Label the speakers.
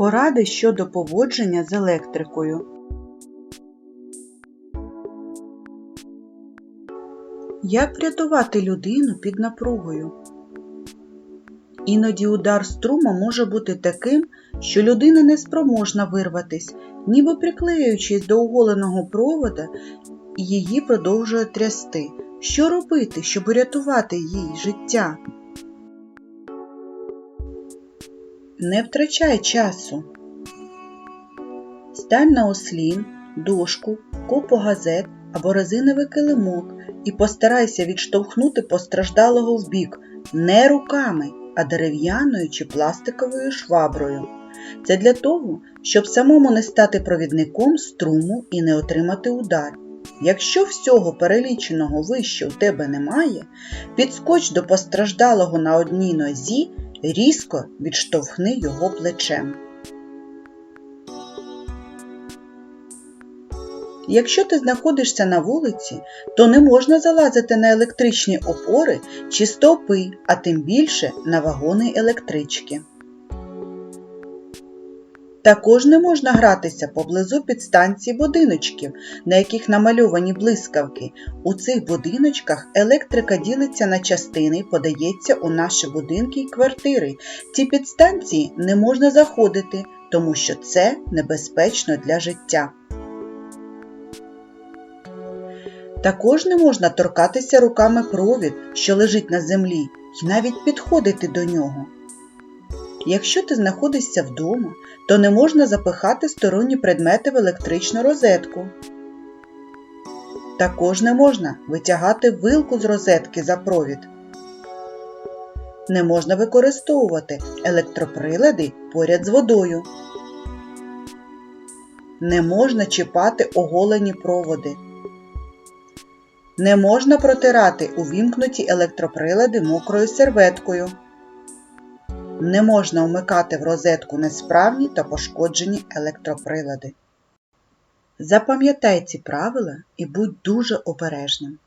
Speaker 1: Поради щодо поводження з електрикою. Як врятувати людину під напругою? Іноді удар струма може бути таким, що людина не спроможна вирватись, ніби приклеюючись до оголеного провода, її продовжує трясти. Що робити, щоб урятувати їй життя? Не втрачай часу. Стань на ослін, дошку, купу газет або резиновий килимок і постарайся відштовхнути постраждалого вбік не руками, а дерев'яною чи пластиковою шваброю. Це для того, щоб самому не стати провідником струму і не отримати удар. Якщо всього переліченого вище у тебе немає, підскоч до постраждалого на одній нозі, різко відштовхни його плечем. Якщо ти знаходишся на вулиці, то не можна залазити на електричні опори чи стовпи, а тим більше на вагони електрички. Також не можна гратися поблизу підстанцій будиночків, на яких намальовані блискавки. У цих будиночках електрика ділиться на частини і подається у наші будинки й квартири. Ці підстанції не можна заходити, тому що це небезпечно для життя. Також не можна торкатися руками провід, що лежить на землі, і навіть підходити до нього. Якщо ти знаходишся вдома, то не можна запихати сторонні предмети в електричну розетку. Також не можна витягати вилку з розетки за провід. Не можна використовувати електроприлади поряд з водою. Не можна чіпати оголені проводи. Не можна протирати увімкнуті електроприлади мокрою серветкою. Не можна вмикати в розетку несправні та пошкоджені електроприлади. Запам'ятай ці правила і будь дуже обережним.